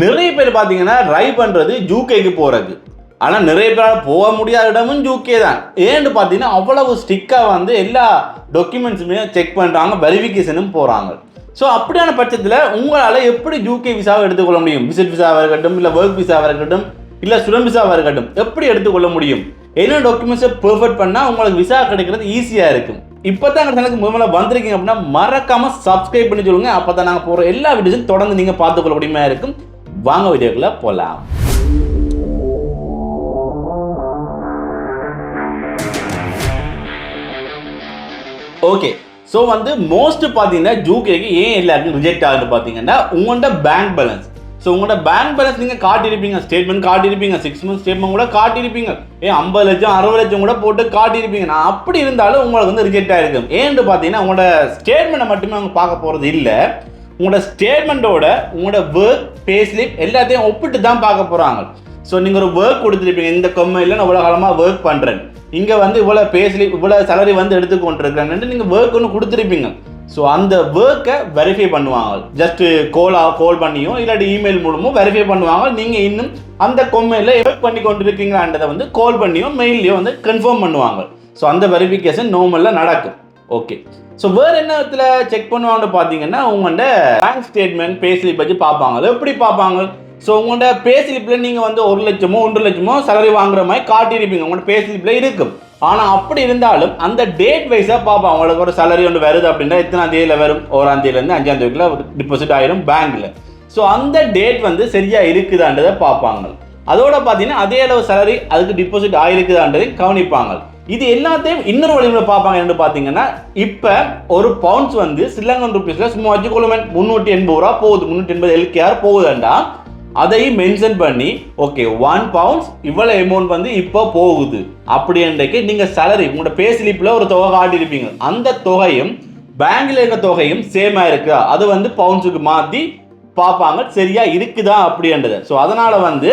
நிறைய பேர் பார்த்தீங்கன்னா ட்ரை பண்ணுறது ஜூகேக்கு போகிறது ஆனால் நிறைய பேரால் போக முடியாத இடமும் ஜூகே தான். ஏன்னு பார்த்தீங்கன்னா அவ்வளவு ஸ்டிக்காக வந்து எல்லா டாக்குமெண்ட்ஸுமே செக் பண்ணுறாங்க வெரிஃபிகேஷனும் போகிறாங்க ஸோ அப்படியான பட்சத்தில் உங்களால் எப்படி ஜூகே விசாவை எடுத்துக்கொள்ள முடியும்? விசிட் விசாவாக இருக்கட்டும் இல்லை ஒர்க் விசாவாக இருக்கட்டும் இல்லை ஸ்டூடெண்ட் விசாவாக இருக்கட்டும் எப்படி எடுத்துக்கொள்ள முடியும்? என்ன டாக்குமெண்ட்ஸை பெர்ஃபெக்ட் பண்ணால் உங்களுக்கு விசா கிடைக்கிறது ஈஸியாக இருக்கும். இப்போ தான் எங்கள் சேனலுக்கு முதல்ல வந்திருக்கீங்க அப்படின்னா மறக்காமல் சப்ஸ்கிரைப் பண்ணி சொல்லுங்கள் அப்போ தான் நாங்கள் போகிற எல்லா வீடியோஸும் தொடர்ந்து நீங்கள் பார்த்துக்கொள்ள முடியுமா இருக்கும். வாங்க வீடியோக்குள்ளே போகலாம் ஓகே ஸோ வந்து மோஸ்ட் பார்த்தீங்கன்னா ஜூகேக்கு ஏன் எல்லாருக்கும் ரிஜெக்ட் ஆகுது பார்த்தீங்கன்னா உங்கள்கிட்ட பேங்க் பேலன்ஸ் ஸோ உங்களோட பேங்க் பேலன்ஸ் நீங்கள் காட்டியிருப்பீங்க. ஸ்டேட்மெண்ட் காட்டியிருப்பீங்க. சிக்ஸ் மந்த் ஸ்டேட்மெண்ட் கூட காட்டியிருப்பீங்க. ஏன் ஐம்பது லட்சம் அறுபது லட்சம் கூட போட்டு காட்டியிருப்பீங்க. நான் அப்படி இருந்தாலும் உங்களுக்கு வந்து ரிஜெக்ட் ஆகிருக்கும் ஏன்னு பார்த்தீங்கன்னா உங்களோட ஸ்டேட்மெண்ட்டை மட்டுமே அவங்க பார்க்க போகிறது இல்லை. உங்களோட ஸ்டேட்மெண்ட்டோட உங்களோட ஒர்க் பே ஸ்லிப் எல்லாத்தையும் ஒப்பிட்டு தான் பார்க்க போகிறாங்க ஸோ நீங்கள் ஒரு ஒர்க் கொடுத்துருப்பீங்க. இந்த கம்பெனியில் நான் இவ்வளோ காலமாக ஒர்க் பண்ணுறேன் இங்கே வந்து இவ்வளோ பே ஸ்லிப் இவ்வளோ சேலரி வந்து எடுத்துக்கொண்டிருக்காங்கன்ட்டு நீங்கள் ஒர்க் ஒன்று கொடுத்துருப்பீங்க. ஸோ அந்த ஒர்க்கை வெரிஃபை பண்ணுவாங்க. ஜஸ்ட் கோலா கால் பண்ணியும் இல்லாட்டி இமெயில் மூலமும் வெரிஃபை பண்ணுவாங்க. நீங்கள் இன்னும் அந்த கொம்மையில் ஒர்க் பண்ணி கொண்டிருக்கீங்களான்றதை வந்து கால் பண்ணியும் மெயிலையும் வந்து கன்ஃபார்ம் பண்ணுவாங்க. ஸோ அந்த வெரிஃபிகேஷன் நார்மலாக நடக்கும். ஓகே ஸோ வேறு என்ன இடத்துல செக் பண்ணுவாங்கன்னு பார்த்தீங்கன்னா உங்கள்கிட்ட பேங்க் ஸ்டேட்மெண்ட் பே ஸ்லிப் வச்சு பார்ப்பாங்க. எப்படி பார்ப்பாங்க? ஸோ உங்கள்கிட்ட பே ஸ்லிப்பில் நீங்கள் வந்து ஒரு லட்சமோ ஒன்று லட்சமோ சேலரி வாங்குற மாதிரி காட்டியிருப்பீங்க. உங்கள்கிட்ட பே ஸ்லிப்பில் இருக்கும் ஆனால் அப்படி இருந்தாலும் அந்த டேட் வைஸாக பார்ப்போம் உங்களுக்கு ஒரு சேலரி ஒன்று வருது அப்படின்னா எத்தனாம் தேதியில் வரும்? ஓராம் தேதியிலேருந்து அஞ்சாம் தேதிக்குள்ள டிபாசிட் ஆயிரும் பேங்க்கில் ஸோ அந்த டேட் வந்து சரியாக இருக்குதான்றதை பார்ப்பாங்க. அதோட பார்த்தீங்கன்னா அதே அளவு சேலரி அதுக்கு டிபாசிட் ஆயிருக்குதான்றதை கவனிப்பாங்க. இது எல்லாத்தையும் இன்னொரு வழிமுறை பார்ப்பாங்க. என்று பார்த்தீங்கன்னா இப்போ ஒரு பவுண்ட்ஸ் வந்து ஸ்ரீலங்கன் ருபீஸில் சும்மா வச்சுக்கொள்ளுமே முந்நூற்றி எண்பது ரூபா போகுது. முந்நூற்றி எண்பது எல்கேஆர் போகுதுண்டா. அதையும் மென்ஷன் பண்ணி ஓகே ஒன் பவுண்ட்ஸ் இவ்வளோ அமௌண்ட் வந்து இப்போ போகுது. அப்படின்றக்கு நீங்கள் சேலரி உங்களோட பே ஸ்லிப்பில் ஒரு தொகை காட்டியிருப்பீங்க. அந்த தொகையும் பேங்கில் இருக்க தொகையும் சேமாக இருக்கா. அது வந்து பவுண்ட்ஸுக்கு மாற்றி பார்ப்பாங்க. சரியாக இருக்குதா அப்படின்றது. ஸோ அதனால் வந்து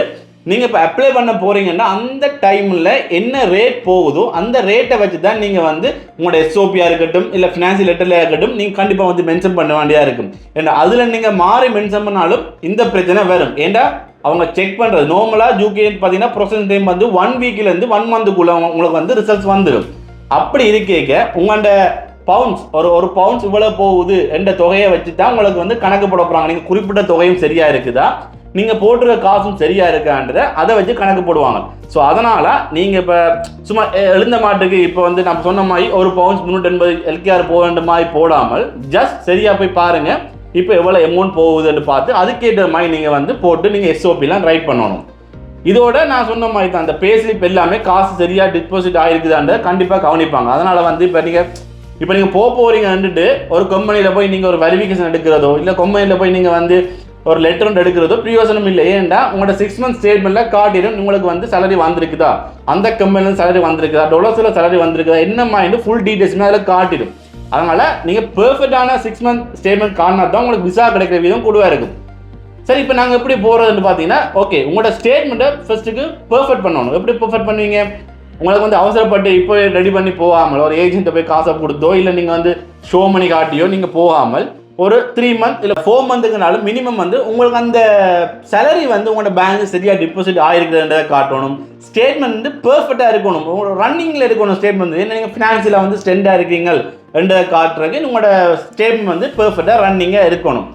நீங்கள் இப்போ அப்ளை பண்ண போகிறீங்கன்னா அந்த டைமில் என்ன ரேட் போகுதோ அந்த ரேட்டை வச்சு தான் நீங்கள் வந்து உங்களோட எஸ்ஓபியாக இருக்கட்டும் இல்லை ஃபினான்சியல் லெட்டரில் இருக்கட்டும் நீங்கள் கண்டிப்பாக வந்து மென்ஷன் பண்ண வேண்டியதாக இருக்கும். ஏன்னா அதில் நீங்கள் மாறி மென்ஷன் பண்ணாலும் இந்த பிரச்சனை வரும். ஏண்டா? அவங்க செக் பண்ணுறது நார்மலாக ஜூகேன்னு பார்த்தீங்கன்னா ப்ரொசஸ் டைம் வந்து ஒன் வீக்லேருந்து ஒன் மந்த்துக்குள்ளே உங்களுக்கு வந்து ரிசல்ட்ஸ் வந்துடும் அப்படி இருக்கேக்க உங்களோட பவுண்ட்ஸ் ஒரு ஒரு பவுன்ஸ் இவ்வளோ போகுது என்ற தொகையை வச்சு தான் உங்களுக்கு வந்து கணக்கு போட போகிறாங்க நீங்கள் குறிப்பிட்ட தொகையும் சரியாக இருக்குதா? நீங்கள் போட்டிருக்க காசும் சரியா இருக்கான்றத அதை வச்சு கணக்கு போடுவாங்க. ஸோ அதனால் நீங்கள் இப்போ சும்மா எ- எழுந்த மாட்டுக்கு இப்போ வந்து நம்ம சொன்ன மாதிரி ஒரு பவுன்ஸ் முந்நூற்றி எண்பது எல்கேஆர் போக வேண்டிய மாதிரி போடாமல் ஜஸ்ட் சரியாக போய் பாருங்கள் இப்போ எவ்வளோ அமௌண்ட் போகுதுன்னு பார்த்து அதுக்கேற்ற மாதிரி நீங்கள் வந்து போட்டு நீங்கள் எஸ்ஓபிலாம் ரைட் பண்ணணும். இதோட நான் சொன்ன மாதிரி தான் அந்த பேஸ்லிப் எல்லாமே காசு சரியாக டிபாசிட் ஆயிருக்குதான்றத கண்டிப்பாக கவனிப்பாங்க. அதனால் வந்து இப்போ நீங்கள் இப்போ நீங்கள் போக போறீங்கன்னுட்டு ஒரு கம்பெனியில் போய் நீங்கள் ஒரு வெரிஃபிகேஷன் எடுக்கிறதோ இல்லை கம்பெனியில் போய் நீங்கள் வந்து ஒரு லெட்டர் ஒன்று எடுக்கிறதோ பிரயோசனம் இல்லை. ஏன்டா? உங்களோட சிக்ஸ் மந்த் ஸ்டேட்மெண்ட்ல காட்டிடும் உங்களுக்கு வந்து சேலரி வந்திருக்குதா? அந்த கம்பெனியில் சேலரி வந்திருக்குதா? டொலர்ஸில் சேலரி வந்திருக்குதா? என்ன மாதிரி ஃபுல் டீட்டெயில்ஸுமே அதில் காட்டிடும். அதனால் நீங்கள் பெர்ஃபெக்டான சிக்ஸ் மந்த் ஸ்டேட்மெண்ட் காட்டினா தான் உங்களுக்கு விசா கிடைக்கிற விதம் கூடவாக இருக்கும். சரி இப்போ நாங்கள் எப்படி போகிறதுன்னு பார்த்தீங்கன்னா ஓகே உங்களோட ஸ்டேட்மெண்ட்டை ஃபர்ஸ்ட்டுக்கு பெர்ஃபெக்ட் பண்ணணும். எப்படி பெர்ஃபெக்ட் பண்ணுவீங்க? உங்களுக்கு வந்து அவசரப்பட்டு இப்போ ரெடி பண்ணி போகாமல் ஒரு ஏஜென்ட்டை போய் காசை கொடுத்தோ இல்லை நீங்கள் வந்து ஷோ பண்ணி காட்டியோ நீங்கள் போகாமல் ஒரு த்ரீ மந்த் இல்லை ஃபோர் மந்த்துக்குனாலும் மினிமம் வந்து உங்களுக்கு அந்த சேலரி வந்து உங்களோட பேங்க் சரியாக டிபாசிட் ஆயிருக்குதுன்றதை காட்டணும். ஸ்டேட்மெண்ட் வந்து பெர்ஃபெக்டாக இருக்கணும். உங்களோட ரன்னிங்கில் இருக்கணும் ஸ்டேட்மெண்ட் ஏன்னா நீங்கள் ஃபினான்ஸில் வந்து ஸ்டெண்டாக இருக்கீங்க என்றதை காட்டுறதுக்கு உங்களோட ஸ்டேட்மெண்ட் வந்து பெர்ஃபெக்டாக ரன்னிங்காக இருக்கணும்.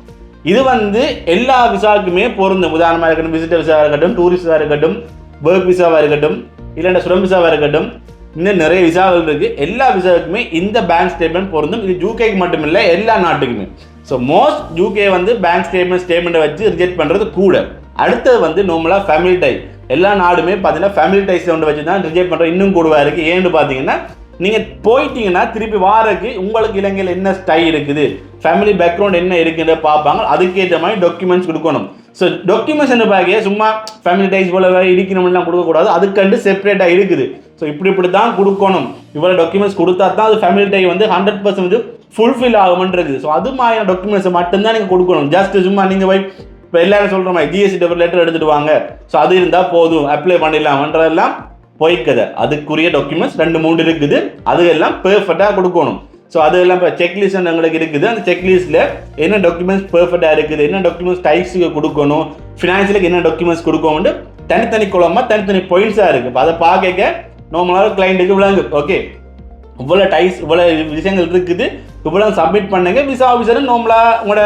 இது வந்து எல்லா விசாவுக்குமே பொருந்தும். உதாரணமாக இருக்கட்டும் விசிட்டர் விசாவாக இருக்கட்டும் டூரிஸ்ட் இருக்கட்டும் ஒர்க் விசாவாக இருக்கட்டும் இல்லைன்னா சுரம் விசாவாக இருக்கட்டும் இன்னும் நிறைய விசாக்கள் இருக்குது எல்லா விசாவுக்குமே இந்த பேங்க் ஸ்டேட்மெண்ட் பொருந்தும். இது ஜூகேக்கு மட்டும் இல்லை எல்லா நாட்டுக்குமே. ஸோ மோஸ்ட் யூகே வந்து பேங்க் ஸ்டேட்மெண்ட் ஸ்டேட்மெண்ட்டை வச்சு ரிஜெக்ட் பண்ணுறது கூட. அடுத்தது வந்து நார்மலாக ஃபேமிலி டை எல்லா நாடுமே பார்த்தீங்கன்னா ஃபேமிலி டைஸ் ஒன்று வச்சு தான் ரிஜெக்ட் பண்ணுறது இன்னும் கூடுவாக இருக்குது ஏன்னு பார்த்தீங்கன்னா நீங்கள் போயிட்டீங்கன்னா திருப்பி வாரக்கு உங்களுக்கு இலங்கையில் என்ன ஸ்டை இருக்குது? ஃபேமிலி பேக்ரவுண்ட் என்ன இருக்குன்ற பார்ப்பாங்க. அதுக்கேற்ற மாதிரி டாக்குமெண்ட்ஸ் கொடுக்கணும். ஸோ டாக்குமெண்ட்ஸ் என்ன பாக்கிய சும்மா ஃபேமிலி டைஸ் போல இடிக்கணும்லாம் கொடுக்கக்கூடாது. அதுக்கண்டு செப்பரேட்டாக இருக்குது. ஸோ இப்படி இப்படி தான் கொடுக்கணும். இவ்வளோ டாக்குமெண்ட்ஸ் கொடுத்தா தான் அது ஃபேமிலி டை வந்து ஹண்ட்ரட் பர்சன்ட் ஃபுல்ஃபில் ஆகும்னு இருக்குது ஸோ அது மாதிரியான டாக்குமெண்ட்ஸை மட்டும்தான் நீங்கள் கொடுக்கணும். ஜஸ்ட் சும்மா நீங்கள் போய் இப்போ எல்லாரும் சொல்கிற மாதிரி ஜிஎஸ்டி டபுள் லெட்டர் எடுத்துட்டு வாங்க. ஸோ அது இருந்தால் போதும். அப்ளை பண்ணிடலாம்ன்றதெல்லாம் பொய்க்கதை. அதுக்குரிய டாக்குமெண்ட்ஸ் ரெண்டு மூணு இருக்குது. அது எல்லாம் பெர்ஃபெக்டாக கொடுக்கணும். ஸோ அது எல்லாம் இப்போ செக்லிஸ்ட் எங்களுக்கு இருக்குது. அந்த செக்லிஸ்ட்டில் என்ன டாக்குமெண்ட்ஸ் பெர்ஃபெக்டாக இருக்குது? என்ன டாக்குமெண்ட்ஸ் டைப்ஸுக்கு கொடுக்கணும்? ஃபினான்ஷியலுக்கு என்ன டாக்குமெண்ட்ஸ் கொடுக்கணும்னு தனித்தனி குளமாக தனித்தனி பாயிண்ட்ஸாக இருக்குது இப்போ அதை பார்க்க நார்மலாக கிளைண்ட்டுக்கு விளங்கு. ஓகே இவ்வளோ டைஸ் இவ்வளோ விஷயங்கள் இருக்குது. இவ்வளோ சப்மிட் பண்ணுங்க விசா ஆஃபீஸர் நார்மலாக உங்களோட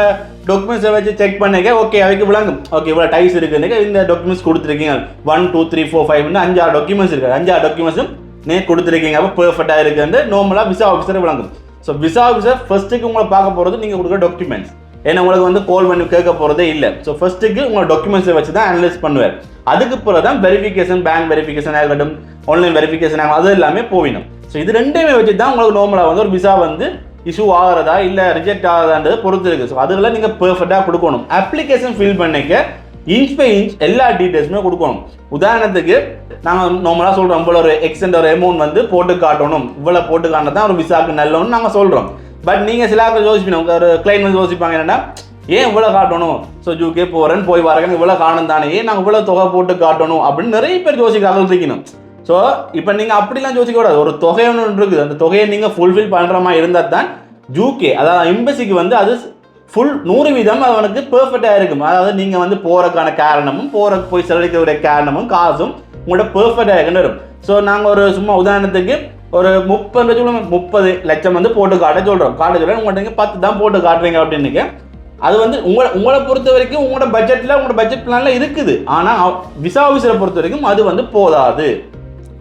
டாக்குமெண்ட்ஸை வச்சு செக் பண்ணுங்க ஓகே அவைக்கு விளங்கும். ஓகே இவ்வளோ டைஸ் இருக்குதுங்க இந்த டாக்குமெண்ட்ஸ் கொடுத்துருக்கீங்க. ஒன் டூ த்ரீ ஃபோர் ஃபைவ்னு அஞ்சாறு டாக்குமெண்ட்ஸ் இருக்குது அஞ்சாறு டாக்குமெண்ட்ஸும் நீங்கள் கொடுத்துருக்கீங்க. அப்போ பெர்ஃபெக்டாக இருக்குது நார்மலாக விசா ஆஃபீஸர் விளங்கும். ஸோ விசா ஆஃபீஸர் ஃபர்ஸ்ட்டுக்கு உங்களை பார்க்க போகிறது நீங்கள் கொடுக்குற டாக்குமெண்ட்ஸ் ஏன்னா உங்களுக்கு வந்து கால் பண்ணி கேட்க போகிறதே இல்லை. ஸோ ஃபர்ஸ்ட்டுக்கு உங்களோட டாக்குமெண்ட்ஸை வச்சு தான் அனலைஸ் பண்ணுவார். அதுக்கு பிறகு தான் வெரிஃபிகேஷன் பேங்க் வெரிஃபிகேஷன் ஆகட்டும் ஆன்லைன் வெரிஃபிகேஷன் ஆகும் அது எல்லாமே போவிடும். ஸோ இது ரெண்டுமே வச்சு தான் உங்களுக்கு நார்மலாக வந்து ஒரு விசா வந்து இஷ்யூ ஆகிறதா இல்லை ரிஜெக்ட் ஆகிறதான்றது பொறுத்து இருக்குது ஸோ அதெல்லாம் நீங்கள் பெர்ஃபெக்டாக கொடுக்கணும். அப்ளிகேஷன் ஃபில் பண்ணிக்க இன்ச் பை இன்ச் எல்லா டீட்டெயில்ஸுமே கொடுக்கணும். உதாரணத்துக்கு நாங்கள் நார்மலாக சொல்கிறோம் இவ்வளோ ஒரு எக்ஸ்டெண்ட் ஒரு அமௌண்ட் வந்து போட்டு காட்டணும். இவ்வளோ போட்டு காட்டினா தான் ஒரு விசாக்கு நல்லோன்னு நாங்கள் சொல்கிறோம் பட் நீங்கள் சில ஆட்கள் யோசிப்பீங்க ஒரு கிளைண்ட் வந்து யோசிப்பாங்க என்னென்னா ஏன் இவ்வளோ காட்டணும்? ஸோ ஜூகே போகிறேன்னு போய் வரேன். இவ்வளோ காணும் தானே. ஏன் நாங்கள் இவ்வளோ தொகை போட்டு காட்டணும்? அப்படின்னு நிறைய பேர் யோசிக்க இருக்கணும் ஸோ இப்போ நீங்கள் அப்படிலாம் யோசிக்கக்கூடாது ஒரு தொகை ஒன்று இருக்குது. அந்த தொகையை நீங்கள் ஃபுல்ஃபில் பண்ணுற மாதிரி இருந்தால் தான் ஜூகே அதாவது எம்பசிக்கு வந்து அது ஃபுல் நூறு வீதம் அவனுக்கு பெர்ஃபெக்டாக இருக்கும். அதாவது நீங்கள் வந்து போகிறக்கான காரணமும் போகிற போய் செலவழிக்கக்கூடிய காரணமும் காசும் உங்களோட பெர்ஃபெக்டாக இருக்குன்னு வரும். ஸோ நாங்கள் ஒரு சும்மா உதாரணத்துக்கு ஒரு முப்பது லட்சம் முப்பது லட்சம் வந்து போட்டு காட்ட சொல்கிறோம் காட்ட சொல்கிறோம் உங்கள்கிட்ட பத்து தான் போட்டு காட்டுறீங்க அப்படின்னு அது வந்து உங்களை உங்களை பொறுத்த வரைக்கும் உங்களோட பட்ஜெட்டில் உங்களோட பட்ஜெட் பிளானில் இருக்குது. ஆனால் விசா ஆஃபீஸரை பொறுத்த வரைக்கும் அது வந்து போதாது.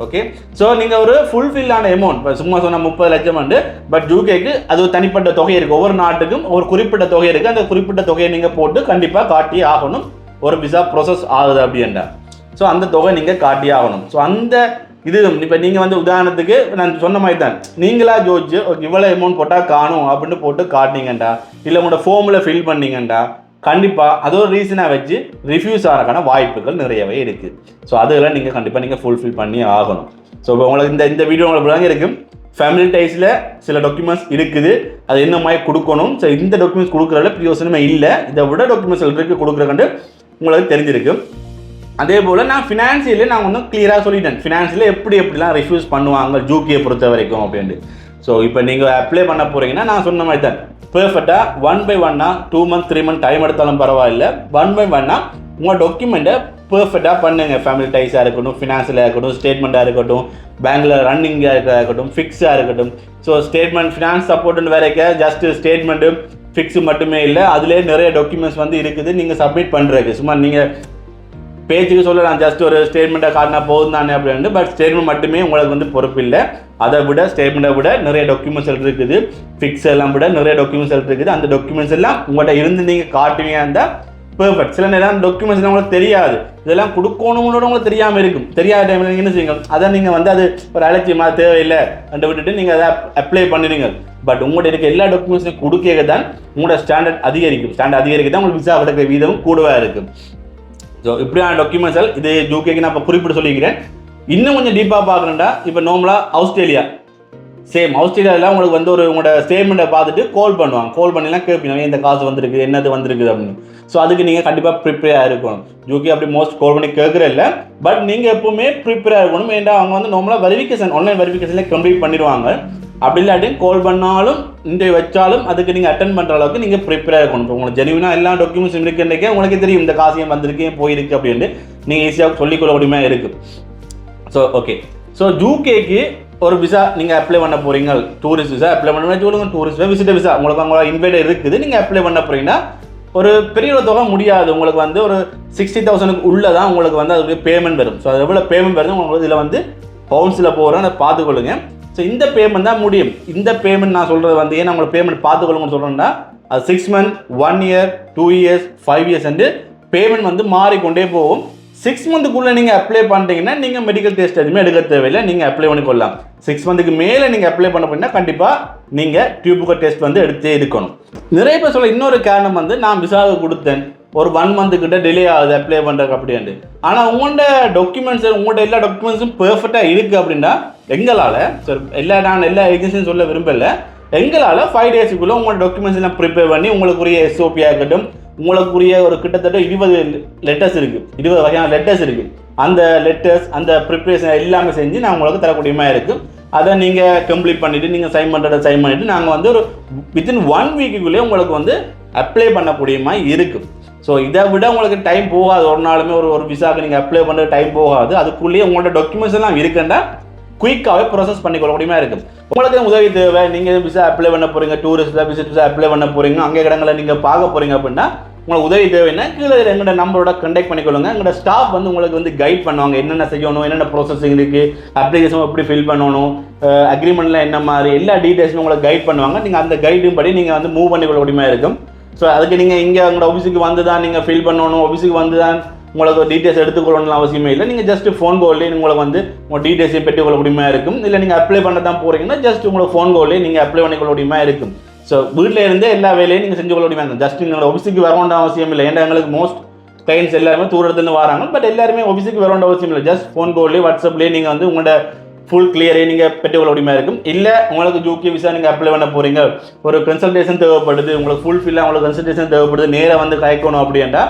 ஓகே ஸோ நீங்கள் ஒரு ஃபுல்ஃபில்லான அமௌண்ட் இப்போ சும்மா சொன்ன முப்பது லட்சம் வந்து பட் ஜூகேக்கு அது ஒரு தனிப்பட்ட தொகை இருக்குது ஒவ்வொரு நாட்டுக்கும் ஒரு குறிப்பிட்ட தொகை இருக்குது அந்த குறிப்பிட்ட தொகையை நீங்கள் போட்டு கண்டிப்பாக காட்டி ஆகணும். ஒரு விசா ப்ரொசஸ் ஆகுது அப்படின்றா ஸோ அந்த தொகை நீங்கள் காட்டி ஆகணும். ஸோ அந்த இது இப்போ நீங்கள் வந்து உதாரணத்துக்கு நான் சொன்ன மாதிரி தான். நீங்களா ஜோதிச்சு இவ்வளோ அமௌண்ட் போட்டால் காணும் அப்படின்னு போட்டு காட்டினீங்கண்டா இல்லை உங்களோட ஃபோமில் ஃபில் பண்ணீங்கண்டா கண்டிப்பாக அது ஒரு ரீசனாக வச்சு ரிஃப்யூஸ் ஆகிறக்கான வாய்ப்புகள் நிறையவே இருக்குது ஸோ அதெல்லாம் நீங்கள் கண்டிப்பாக நீங்கள் ஃபுல்ஃபில் பண்ணி ஆகணும். ஸோ இப்போ உங்களுக்கு இந்த இந்த வீடியோ உங்களுக்கு தாங்க இருக்கும் ஃபேமிலி டைஸில் சில டாக்குமெண்ட்ஸ் இருக்குது. அது என்ன மாதிரி கொடுக்கணும்? ஸோ இந்த டாக்குமெண்ட்ஸ் கொடுக்குறதுல பிரியோசனமே இல்லை. இதை விட டாக்குமெண்ட்ஸ் இருக்கு கொடுக்குறக்கண்டு உங்களுக்கு தெரிஞ்சிருக்கும் அதே போல் நான் ஃபினான்சியலே நான் ஒன்றும் கிளியராக சொல்லிட்டேன். ஃபினான்சியில் எப்படி எப்படிலாம் ரிஃப்யூஸ் பண்ணுவாங்க? ஜூக்கியை பொறுத்த வரைக்கும் அப்படின்ட்டு. ஸோ இப்போ நீங்கள் அப்ளை பண்ண போகிறீங்கன்னா நான் சொன்ன மாதிரி தான். பெர்ஃபெக்டாக ஒன் பை ஒன்னா two month three month time எடுத்தாலும் பரவாயில்ல. ஒன் பை ஒன்னா உங்கள் டாக்குமெண்ட்டை பெர்ஃபெக்டாக பண்ணுங்க. ஃபேமிலி டைஸாக இருக்கட்டும் ஃபினான்ஸில் இருக்கட்டும் ஸ்டேட்மெண்ட்டாக இருக்கட்டும் பேங்க்கில் ரன்னிங்காக இருக்கட்டும் ஃபிக்ஸாக இருக்கட்டும். ஸோ ஸ்டேட்மெண்ட் ஃபினான்ஸ் சப்போர்ட்னு வேறக்க ஜஸ்ட்டு ஸ்டேட்மெண்ட்டு ஃபிக்ஸு மட்டுமே இல்லை. அதுலேயே நிறைய டாக்குமெண்ட்ஸ் வந்து இருக்குது. நீங்கள் சப்மிட் பண்ணுறதுக்கு சும்மா நீங்கள் பேச்சுக்கு சொல்லலாம் ஜஸ்ட் ஒரு ஸ்டேட்மெண்ட்டை காட்டினா போதும் தானே அப்படின்ட்டு பட் ஸ்டேட்மெண்ட் மட்டுமே உங்களுக்கு வந்து பொறுப்பு இல்லை அதை விட ஸ்டேட்மெண்ட்டை விட நிறைய டாக்குமெண்ட்ஸ் இருக்குது. ஃபிக்ஸ் எல்லாம் விட நிறைய டாக்குமெண்ட்ஸ் இருக்குது. அந்த டாக்குமெண்ட்ஸ் எல்லாம் உங்கள்கிட்ட இருந்து நீங்கள் காட்டுவீங்க இருந்தால் பெர்ஃபெக்ட் சில நேரம் டாக்குமெண்ட்ஸ் உங்களுக்கு தெரியாது. இதெல்லாம் கொடுக்கணுங்களோட உங்களுக்கு தெரியாமல் இருக்கும். தெரியாத டைமில் நீங்கள் என்ன செய்யுங்க அதை நீங்கள் வந்து அது ஒரு அலட்சியமாக தேவையில்லை என்று விட்டுட்டு நீங்கள் அதை அப்ளை பண்ணிடுங்க பட் உங்கள்கிட்ட இருக்க எல்லா டாக்குமெண்ட்ஸையும் கொடுக்க தான் உங்களோட ஸ்டாண்டர்ட் அதிகரிக்கும். ஸ்டாண்டர்ட் அதிகரிக்க தான் உங்களுக்கு விசா கிடக்கிற வீதமும் கூடவாக இருக்கும். ஸோ இப்படியான டாக்குமெண்ட்ஸ் இது ஜூகேக்கு நான் இப்போ குறிப்பிட்டு சொல்லிக்கிறேன் இன்னும் கொஞ்சம் டீப்பாக பார்க்கணுண்டா இப்போ நார்மலாக ஆஸ்திரேலியா சேம் ஆஸ்திரேலியாவில் உங்களுக்கு வந்து ஒரு உங்களோட ஸ்டேட்மெண்ட்டை பார்த்துட்டு கால் பண்ணுவாங்க. கால் பண்ணிலாம் கேட்பீங்க. இந்த காசு வந்திருக்கு என்னது வந்திருக்கு அப்படின்னு. ஸோ அதுக்கு நீங்கள் கண்டிப்பாக ப்ரிப்பேராக இருக்கணும். யூகே அப்படி மோஸ்ட் கால் பண்ணி கேட்குற இல்லை. பட் நீங்கள் எப்பவுமே ப்ரிப்பேராக இருக்கணும். ஏன்டா அவங்க வந்து நார்மலாக வெரிஃபிகேஷன் ஆன்லைன் வெரிஃபிகேஷனில் கம்ப்ளீட் பண்ணிடுவாங்க. அப்படி இல்லாட்டி கால் பண்ணாலும் இந்த வச்சாலும் அதுக்கு நீங்கள் அட்டன் பண்ணுற அளவுக்கு நீங்கள் ப்ரிப்பேராக இருக்கணும். இப்போ உங்களுக்கு ஜெனுவினாக எல்லா டாக்குமெண்ட்ஸ் இருக்குன்றக்கே உங்களுக்கு தெரியும் இந்த காசு ஏன் வந்திருக்கு ஏன் போயிருக்கு அப்படின்ட்டு. நீங்கள் ஈஸியாக சொல்லிக்கொள்ள முடியுமா இருக்குது ஸோ ஓகே ஸோ ஜூகேக்கு ஒரு விசா நீங்கள் அப்ளை பண்ண போறீங்க. டூரிஸ்ட் விசா அப்ளை பண்ண சொல்லுங்க டூரிஸ்ட் விசிட்டர் விசா உங்களுக்கு உங்களோட இன்வைட் இருக்குது. நீங்கள் அப்ளை பண்ண போறீங்கன்னா ஒரு பெரிய ஒரு தொகை முடியாது. உங்களுக்கு வந்து ஒரு சிக்ஸ்டி தௌசண்ட்க்கு உள்ளே தான் உங்களுக்கு வந்து அதுக்கு பேமெண்ட் வரும். ஸோ அது எவ்வளோ பேமெண்ட் வருது உங்களுக்கு இதில் வந்து பவுன்ஸில் போகிறோம் அதை பார்த்துக்கொள்ளுங்க. ஸோ இந்த பேமெண்ட் தான் முடியும். இந்த பேமெண்ட் நான் சொல்கிறது வந்து ஏன்னா உங்களுக்கு பேமெண்ட் பார்த்துக்கொள்ளுங்கன்னு சொல்கிறேன்னா அது six month one year two years five years வந்து பேமெண்ட் வந்து மாறிக்கொண்டே போகும். சிக்ஸ் மந்த்துக்குள்ளே நீங்கள் அப்ளை பண்ணிட்டீங்கன்னா நீங்கள் மெடிக்கல் டெஸ்ட் எதுவுமே எடுக்க தேவையில்லை. நீங்கள் அப்ளை பண்ணிக்கொள்ளலாம் சிக்ஸ் மந்த்துக்கு மேலே நீங்கள் அப்ளை பண்ண போனீங்கன்னா கண்டிப்பாக நீங்கள் டியூபுக்கர் டெஸ்ட் வந்து எடுத்தே இருக்கணும் நிறைய பேர் சொல்ல இன்னொரு காரணம் வந்து நான் விசாவை கொடுத்தேன். ஒரு ஒன் மந்த்து கிட்ட டிலே ஆகுது அப்ளை பண்ணுறதுக்கு அப்படின்ட்டு. ஆனால் உங்களோட டாக்குமெண்ட்ஸ் உங்கள்கிட்ட எல்லா டாக்குமெண்ட்ஸும் பெர்ஃபெக்டாக இருக்குது அப்படின்னா எங்களால் சார் எல்லா நான் எல்லா ஏஜென்சியும் சொல்ல விரும்பல. எங்களால் ஃபைவ் டேஸுக்குள்ளே உங்களோட டாக்குமெண்ட்ஸ் எல்லாம் ப்ரிப்பேர் பண்ணி உங்களுக்குரிய எஸ்ஓபியாக இருக்கட்டும் உங்களுக்குரிய ஒரு கிட்டத்தட்ட இருபது லெட்டர்ஸ் இருக்குது இருபது வகையான லெட்டர்ஸ் இருக்குது அந்த லெட்டர்ஸ் அந்த ப்ரிப்பரேஷன் எல்லாமே செஞ்சு நான் உங்களுக்கு தரக்கூடியமாக இருக்குது அதை நீங்கள் கம்ப்ளீட் பண்ணிவிட்டு நீங்கள் சைன் பண்ணுறத சைன் பண்ணிவிட்டு நாங்கள் வந்து ஒரு வித்தின் ஒன் வீக்குக்குள்ளேயே உங்களுக்கு வந்து அப்ளை பண்ணக்கூடிய மாதிரி ஸோ இதை விட உங்களுக்கு டைம் போகாது. ஒரு நாளுமே ஒரு ஒரு விசாக்கு நீங்கள் அப்ளை பண்ணுற டைம் போகாது. அதுக்குள்ளேயே உங்களோட டாக்குமெண்ட்ஸ் எல்லாம் இருக்குன்னா குயிக்காகவே ப்ராசஸ் பண்ணிக்கொள்ளக்கூடியமா இருக்கும் உங்களுக்கு உதவி தேவை. நீங்கள் விசா அப்ளை பண்ண போகிறீங்க டூரிஸ்ட் விசிட் விசா அப்ளை பண்ண போகிறீங்க அங்கே இடங்களை நீங்கள் பார்க்க போகிறீங்க அப்படின்னா உங்களுக்கு உதவி தேவைன்னா கீழே எங்களோட நம்பரோட கண்டெக்ட் பண்ணிக்கொள்ளுங்க. எங்களோட ஸ்டாஃப் வந்து உங்களுக்கு வந்து கைட் பண்ணுவாங்க. என்னென்ன செய்யணும் என்னென்ன ப்ராசஸிங் இருக்குது அப்ளிகேஷன் எப்படி ஃபில் பண்ணணும் அக்ரிமெண்ட்டில் என்ன மாதிரி எல்லா டீட்டெயில்ஸும் உங்களுக்கு கைட் பண்ணுவாங்க. நீங்கள் அந்த கைடும் படி நீங்கள் வந்து மூவ் பண்ணிக்கொள்ளக்கூடியமா இருக்கும். ஸோ அதுக்கு நீங்கள் இங்கே உங்களோட ஆஃபீஸுக்கு வந்து தான் நீங்கள் ஃபில் பண்ணணும் ஆஃபீஸுக்கு வந்து தான் உங்களுக்கு டீட்டெயில்ஸ் எடுத்துக்கொள்ளணும் அவசியமே இல்லை. நீங்கள் ஜஸ்ட் ஃபோன் கோல்லேயே உங்களுக்கு வந்து உங்கள் டீட்டெயில்ஸையும் பெற்றுக்கொள்ள முடியுமா இருக்கும். இல்லை நீங்கள் அப்ளை பண்ண தான் போகிறீங்கன்னா ஜஸ்ட் உங்களுக்கு ஃபோன் கோல்லேயே நீங்கள் அப்ளை பண்ணிக்கொள்ள முடியுமா இருக்கும். ஸோ வீட்டில் இருந்தே எல்லா வேலையும் நீங்கள் செஞ்சு கொள்ள முடியுமா? ஜஸ்ட் நீங்கள் ஆஃபீஸுக்கு வர வேண்டிய அவசியம் இல்லை. ஏன்னா எங்களுக்கு மோஸ்ட் கிளைண்ட்ஸ் எல்லாருமே தூரத்துலேருந்து வராங்க. பட் எல்லாருமே ஆஃபீஸுக்கு வர வேண்டிய அவசியம் இல்லை. ஜஸ்ட் ஃபோன் கால்லேயே வாட்ஸ்அப்லேயே நீங்கள் வந்து உங்களோட ஃபுல் கிளியரே நீங்கள் பெற்றுக்கொள்ள முடியுமா? இருக்கும். இல்லை உங்களுக்கு ஜூகே விசா நீங்கள் அப்ளை பண்ண போகிறீங்க ஒரு கன்சல்டேஷன் தேவைப்படுது. உங்களுக்கு ஃபுல் ஃபில்லாக உங்களுக்கு கன்சல்டேஷன் தேவைப்படுது. நேராக வந்து கலைக்கணும் அப்படின்ட்டா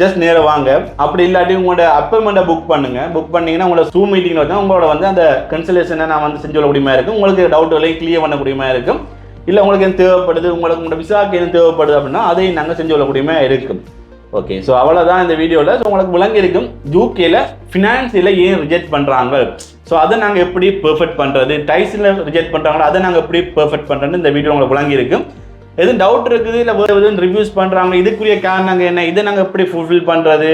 ஜஸ்ட் நேராக வாங்க. அப்படி இல்லாட்டி உங்களோட அப்பாயின்மெண்ட்டை புக் பண்ணுங்க. புக் பண்ணீங்கன்னா உங்களோட சூம் மீட்டிங்கில் வச்சா உங்களோட வந்து அந்த கன்சல்டேஷனை நான் வந்து செஞ்சு கொள்ள முடியுமா? இருக்கும். உங்களுக்கு டவுட்டுகளையும் கிளியர் பண்ண முடியுமா? இருக்கும். இல்லை உங்களுக்கு எது தேவைப்படுது உங்களுக்கு உங்களோட விசாக்கு எது தேவைப்படுது அப்படின்னா அதையும் நாங்கள் செஞ்சு கொள்ளக்கூடியமே இருக்கும். ஓகே ஸோ அவ்வளோதான் இந்த வீடியோவில் ஸோ உங்களுக்கு விளங்கியிருக்கும் யூகேல ஃபினான்ஸில் ஏன் ரிஜெக்ட் பண்ணுறாங்க ஸோ அதை நாங்கள் எப்படி பெர்ஃபெக்ட் பண்ணுறது டைஸில் ரிஜெக்ட் பண்ணுறாங்களோ அதை நாங்கள் எப்படி பெர்ஃபெக்ட் பண்ணுறதுன்னு இந்த வீடியோ உங்களுக்கு விளங்கியிருக்கும் எதுவும் டவுட் இருக்குது இல்லை வேறு எதுவும் ரிவ்யூஸ் பண்ணுறாங்க இதுக்குரிய காரணங்க என்ன இதை நாங்கள் எப்படி ஃபுல்ஃபில் பண்ணுறது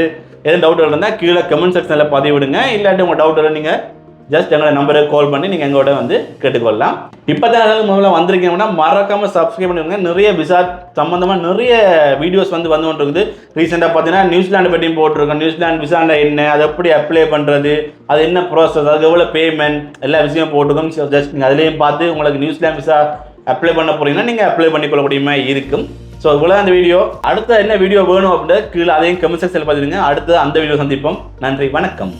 எதுவும் டவுட் இருந்தால் கீழே கமெண்ட் செக்ஷனில் பதிவிடுங்க. இல்லாட்டி உங்கள் டவுட் நீங்கள் ஜஸ்ட் எங்களை நம்பருக்கு கால் பண்ணி நீங்கள் எங்களோட வந்து கேட்டுக்கொள்ளலாம். இப்போ தான் முதல்ல வந்திருக்கீங்கன்னா மறக்காமல் சப்ஸ்கிரைப் பண்ணிடுங்க நிறைய விசா சம்மந்தமாக நிறைய வீடியோஸ் வந்து வந்து கொண்டிருக்குது. ரீசெண்டாக பார்த்தீங்கன்னா நியூசிலாண்டு பற்றியும் போட்டிருக்கோம். நியூசிலாண்டு விசாண்டா என்ன அதை எப்படி அப்ளை பண்ணுறது அது என்ன ப்ராசஸ் அதுக்கு எவ்வளோ பேமெண்ட் எல்லா விஷயமும் போட்டிருக்கோம். ஜஸ்ட் நீங்கள் அதுலேயும் பார்த்து உங்களுக்கு நியூசிலாந்து விசா அப்ளை பண்ண போகிறீங்கன்னா நீங்கள் அப்ளை பண்ணிக்கொள்ள முடியுமா இருக்கும். ஸோ அதுபோல் அந்த வீடியோ அடுத்த என்ன வீடியோ வேணும் அப்படின்றது கீழே அதையும் கமெண்ட் செக்ஷனில் பார்த்துருங்க அடுத்து அந்த வீடியோ சந்திப்போம். நன்றி வணக்கம்.